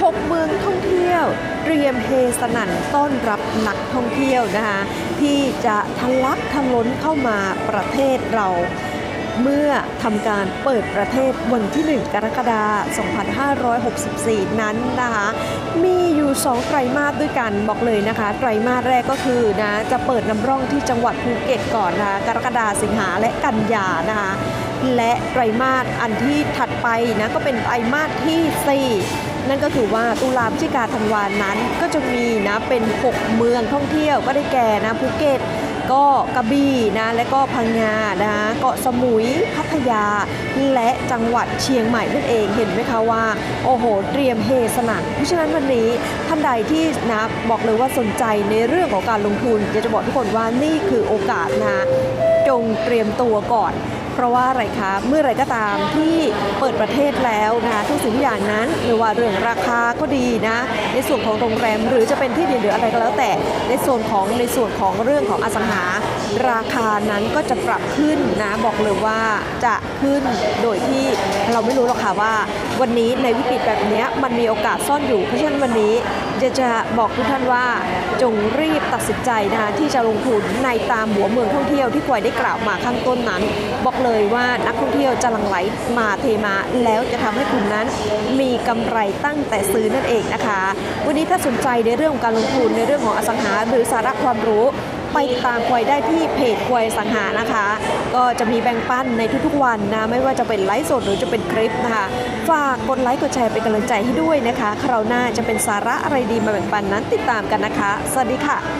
6 เมืองท่องเที่ยว เตรียมเฮสนั่นต้อนรับนักท่องเที่ยวนะคะที่จะทะลักทะล้นเข้ามาประเทศเราเมื่อทำการเปิดประเทศวันที่ 1 กรกฎาคม 2564 นั้นนะคะ มีอยู่ 2 ไตรมาสด้วยกันบอกเลยนะคะ ไตรมาสแรกก็คือนะจะเปิดนำร่องที่จังหวัดภูเก็ตก่อนนะคะกรกฎาสิงหาและกันยานะคะ และไตรมาสอันที่ถัดไปนะก็เป็นไตรมาสที่ 4นั่นก็คือว่าตุลาพฤศจิกาธันวานั้นก็จะมีนะเป็น 6 เมืองท่องเที่ยวก็ได้แก่นะภูเก็ตก็กระบี่นะและก็พังงานะคะเกาะสมุยพัทยา และจังหวัดเชียงใหม่นั่นเองเห็นไหมคะว่า โอ้โห เตรียมเฮสนั่นเพราะฉะนั้นวันนี้ท่านใดที่นะบอกเลยว่าสนใจในเรื่องของการลงทุนอยากจะบอกทุกคนว่านี่คือโอกาสนะจงเตรียมตัวก่อน เพราะว่าอะไรคะเมื่อไรก็ตามที่เปิดประเทศแล้วนะทุกสิ่งทุกอย่างนั้นไม่ว่าเรื่องราคาก็ดีนะในส่วนของโรงแรมหรือจะเป็นที่ดินหรืออะไรก็แล้วแต่ในส่วนของในส่วนของเรื่องของอสังหา ราคานั้นก็จะปรับขึ้นนะบอกเลยว่าจะขึ้นโดยที่เราไม่รู้หรอกค่ะว่า วันนี้ในวิกฤตแบบนี้มันมีโอกาสซ่อนอยู่เพราะฉะนั้นวันนี้ จะจะบอกทุกท่านว่าจงรีบตัดสินใจนะคะที่จะลงทุนในตามหัวเมืองท่องเที่ยวที่ควายได้กล่าวมาข้างต้นนั้น บอกเลยว่านักท่องเที่ยวจะหลั่งไหลมาเทมาแล้วจะทำให้คุณนั้น มีกำไรตั้งแต่ซื้อนั่นเองนะคะ วันนี้ถ้าสนใจในเรื่องของการลงทุนในเรื่องของอสังหาหรือสาระความรู้ ไปติดตามควายได้ที่เพจควายสังหานะคะ ก็จะมีแบ่งปันในทุกๆวันนะ ไม่ว่าจะเป็นไลฟ์สดหรือจะเป็นคลิปนะคะ ฝากกดไลค์กดแชร์เป็นกำลังใจให้ด้วยนะคะ คราวหน้าจะเป็นสาระอะไรดีมาแบ่งปันนั้นติดตามกันนะคะ สวัสดีค่ะ